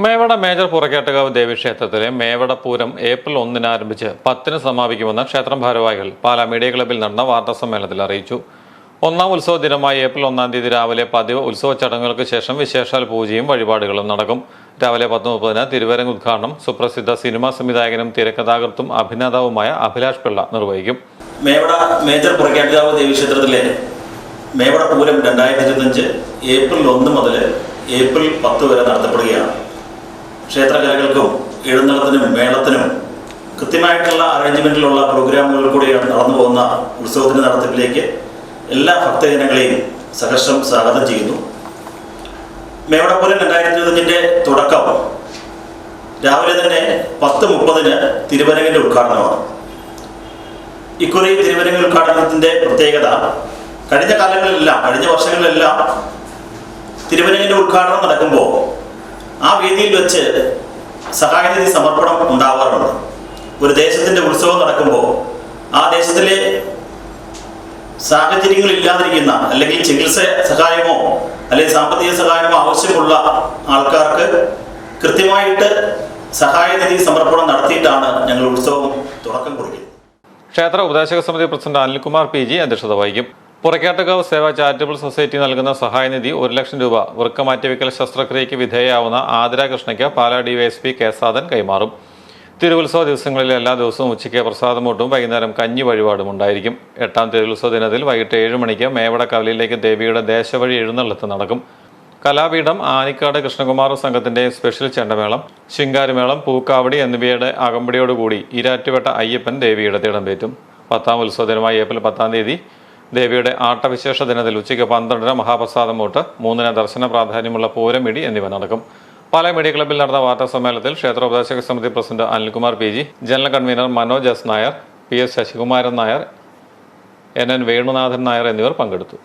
Mevada major പുറക്കേട്ടുകാവ് ദേവീക്ഷേത്രത്തിലെ മേവടപൂരം April ഒന്നിന് ആരംഭിച്ച് പത്തിന് സമാപിക്കുമെന്ന് ക്ഷേത്രം ഭാരവാഹികൾ പാലാ മീഡിയ ക്ലബിൽ നടന്ന വാർത്താ സമ്മേളനത്തിൽ അറിയിച്ചു. ഒന്നാം ഉത്സവ ദിനമായ ഏപ്രിൽ ഒന്നാം തീയതി രാവിലെ പതിവ് ഉത്സവ ചടങ്ങുകൾക്ക് ശേഷം വിശേഷാൽ പൂജയും വഴിപാടുകളും നടക്കും. രാവിലെ പത്ത് മുപ്പതിന് തിരുവരങ്ങ് ഉദ്ഘാടനം സുപ്രസിദ്ധ സിനിമാ സംവിധായകനും തിരക്കഥാകൃത്തും അഭിനേതാവുമായ അഭിലാഷ് പിള്ള നിർവഹിക്കും. മേവട മേജർ പുറക്കാട്ടുകാവ് ദേവീക്ഷേത്രത്തിലെ മേവട പൂരം രണ്ടായിരത്തി ഇരുപത്തഞ്ച് ഏപ്രിൽ ഒന്ന് മുതൽ ഏപ്രിൽ പത്ത് വരെ നടത്തപ്പെടുകയാണ്. ക്ഷേത്രകലകൾക്കും എഴുന്നള്ളത്തിനും മേളത്തിനും കൃത്യമായിട്ടുള്ള അറേഞ്ച്മെന്റിലുള്ള പ്രോഗ്രാമുകൾ കൂടിയാണ് നടന്നു പോകുന്ന ഉത്സവത്തിന്റെ നടത്തിപ്പിലേക്ക് എല്ലാ ഭക്തജനങ്ങളെയും സഹർഷം സ്വാഗതം ചെയ്യുന്നു. മേവടപ്പുരം രണ്ടായിരത്തി ഇരുപത്തഞ്ചിന്റെ തുടക്കം രാവിലെ തന്നെ പത്ത് മുപ്പതിന് തിരുവരങ്ങിന്റെ ഉദ്ഘാടനമാണ്. ഇക്കുറി തിരുവരങ്ങ് ഉദ്ഘാടനത്തിന്റെ പ്രത്യേകത കഴിഞ്ഞ കാലങ്ങളിലെല്ലാം കഴിഞ്ഞ വർഷങ്ങളിലെല്ലാം തിരുവരങ്ങിന്റെ ഉദ്ഘാടനം നടക്കുമ്പോൾ ആ വേദിയിൽ വെച്ച് സഹായനിധി സമർപ്പണം ഉണ്ടാവാറുണ്ട്. ഒരു ദേശത്തിന്റെ ഉത്സവം നടക്കുമ്പോൾ ആ ദേശത്തിലെ സാഹചര്യങ്ങൾ ഇല്ലാതിരിക്കുന്ന അല്ലെങ്കിൽ ചികിത്സ സഹായമോ അല്ലെങ്കിൽ സാമ്പത്തിക സഹായമോ ആവശ്യമുള്ള ആൾക്കാർക്ക് കൃത്യമായിട്ട് സഹായനിധി സമർപ്പണം നടത്തിയിട്ടാണ് ഞങ്ങൾ ഉത്സവം തുടക്കം കുറിക്കുന്നത്. ക്ഷേത്ര ഉപദേശക സമിതി പ്രസിഡന്റ് അനിൽകുമാർ പി ജി അധ്യക്ഷത വഹിക്കും. പുറക്കാട്ടുകാവ് സേവ ചാരിറ്റബിൾ സൊസൈറ്റി നൽകുന്ന സഹായനിധി ഒരു ലക്ഷം രൂപ. വൃക്ക മാറ്റിവെക്കൽ ശസ്ത്രക്രിയയ്ക്ക് വിധേയയാവുന്ന ആതിര കൃഷ്ണയ്ക്ക് പാലാ ഡിവൈഎസ്പി കെ സാദൻ കൈമാറും. തിരുവുത്സവ ദിവസങ്ങളിൽ എല്ലാ ദിവസവും ഉച്ചയ്ക്ക് പ്രസാദമൂട്ടും വൈകുന്നേരം കഞ്ഞി വഴിപാടും ഉണ്ടായിരിക്കും. എട്ടാം തിരുവുത്സവ ദിനത്തിൽ വൈകിട്ട് ഏഴ് മണിക്ക് മേവട കവലയിലേക്ക് ദേവിയുടെ ദേശവഴി എഴുന്നള്ളത്ത് നടക്കും. കലാപീഠം ആനിക്കാട് കൃഷ്ണകുമാർ സംഘത്തിന്റെ സ്പെഷ്യൽ ചെണ്ടമേളം ശിങ്കാരിമേളം പൂക്കാവടി എന്നിവയുടെ അകമ്പടിയോടുകൂടി ഇരാറ്റുപേട്ട അയ്യപ്പൻ ദേവിയുടെ തിടമ്പേറ്റും പത്താം ഉത്സവ ദിനമായ ഏപ്രിൽ പത്താം തീയതി ദേവിയുടെ ആട്ടവിശേഷ ദിനത്തിൽ ഉച്ചയ്ക്ക് പന്ത്രണ്ടിന് മഹാപ്രസാദം വോട്ട് മൂന്നിന് ദർശന പ്രാധാന്യമുള്ള പൂരമിടി എന്നിവ നടക്കും. പാല മീഡിയ ക്ലബ്ബിൽ നടന്ന വാർത്താ സമ്മേളനത്തിൽ ക്ഷേത്ര ഉപദേശക സമിതി president Anilkumar P G general convener Manoj S Nair P S Sasikumaran Nair N N Venunathan Nair എന്നിവർ പങ്കെടുത്തു.